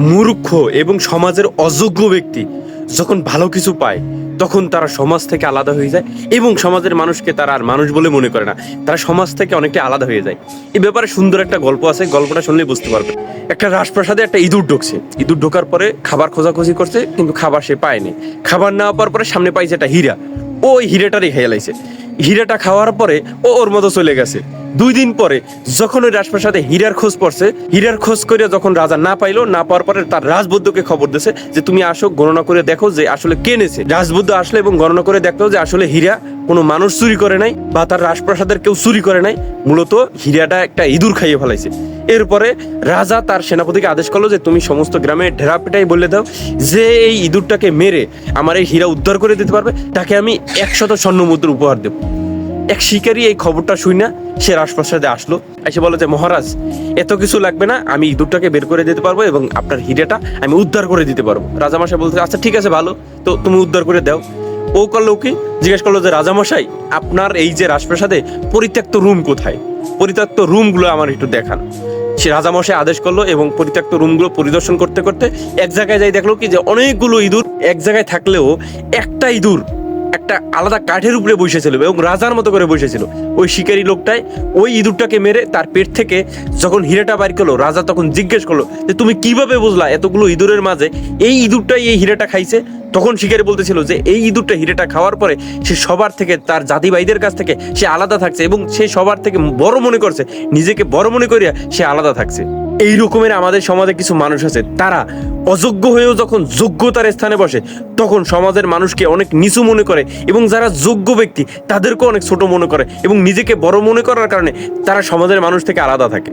মূর্খ এবং সমাজের অযোগ্য ব্যক্তি যখন ভালো কিছু পায়, তখন তারা সমাজ থেকে আলাদা হয়ে যায় এবং সমাজের মানুষকে তারা আর মানুষ বলে মনে করে না। তারা সমাজ থেকে অনেকটা আলাদা হয়ে যায়। এই ব্যাপারে সুন্দর একটা গল্প আছে, গল্পটা শুনলে বুঝতে পারবে। একটা রাজপ্রাসাদে একটা ইঁদুর ঢুকছে। ইঁদুর ঢোকার পরে খাবার খোঁজাখুঁজি করছে, কিন্তু খাবার সে পায়নি। খাবার না পাওয়ার পরে সামনে পাইছে একটা হীরা। ও ওই হীরাটারই খেয়ে হীরাটা খাওয়ার পরে ও ওর মতো চলে গেছে। দুই দিন পরে যখন ওই রাজপ্রাসাদে হীরার খোঁজ পড়ছে, হীরার খোঁজ করে যখন রাজা না পাইলো, না পাওয়ার পরে তার রাজবুদ্ধকে খবর দিছে যে, তুমি আসো, গণনা করে দেখো যে আসলে কে নেছে রাজবুদ্ধ আসলে এবং গণনা করে দেখল যে আসলে হীরা কোনো মানুষ চুরি করে নাই বা তার রাজপ্রাসাদের কেউ চুরি করে নাই। মূলত হীরাটা একটা ইঁদুর খাইয়ে ফেলাইছে। এরপরে রাজা তার সেনাপতিকে আদেশ করল যে তুমি সমস্ত গ্রামে ঢেরা পেটাই বলে দাও, যে এই ইঁদুরটাকে মেরে আমার এই হীরা উদ্ধার করে দিতে পারবে, তাকে আমি একশত স্বর্ণ মুদ্রা উপহার দেবো। এক শিকারি এই খবরটা শুই না সে রাজপ্রাসাদে আসলো, এসে বলে যে, মহারাজ, এত কিছু লাগবে না, আমি ইঁদুরটাকে বের করে দিতে পারব এবং আপনার হিরেটা আমি উদ্ধার করে দিতে পারব। রাজামশাই বলতে আচ্ছা ঠিক আছে, ভালো, তো তুমি উদ্ধার করে দাও। ও করল কি, জিজ্ঞেস করল যে, রাজামশাই, আপনার এই যে রাজপ্রাসাদে পরিত্যক্ত রুম কোথায়? পরিত্যক্ত রুমগুলো আমার একটু দেখান। সে রাজামশাই আদেশ করল এবং পরিত্যক্ত রুমগুলো পরিদর্শন করতে করতে এক জায়গায় যাই দেখল কি যে অনেকগুলো ইঁদুর এক জায়গায় থাকলেও একটা ইঁদুর একটা আলাদা কাঠের উপরে বসেছিল এবং রাজার মতো করে বসেছিল। ওই শিকারী লোকটাই ওই ইঁদুরটাকে মেরে তার পেট থেকে যখন হীরাটা বাইর করল, রাজা তখন জিজ্ঞেস করল যে, তুমি কীভাবে বুঝলা এতগুলো ইঁদুরের মাঝে এই ইঁদুরটাই এই হীরাটা খাইছে? তখন শিকারী বলতেছিল যে, এই ইঁদুরটা হীরেটা খাওয়ার পরে সে সবার থেকে, তার জাতি ভাইদের কাছ থেকে সে আলাদা থাকছে এবং সে সবার থেকে বড় মনে করছে। নিজেকে বড় মনে করিয়া সে আলাদা থাকছে। এই রকমের আমাদের সমাজে কিছু মানুষ আছে, তারা অযোগ্য হয়েও যখন যোগ্যতার স্থানে বসে, তখন সমাজের মানুষকে অনেক নিচু মনে করে এবং যারা যোগ্য ব্যক্তি, তাদেরকেও অনেক ছোট মনে করে এবং নিজেকে বড় মনে করার কারণে তারা সমাজের মানুষ থেকে আলাদা থাকে।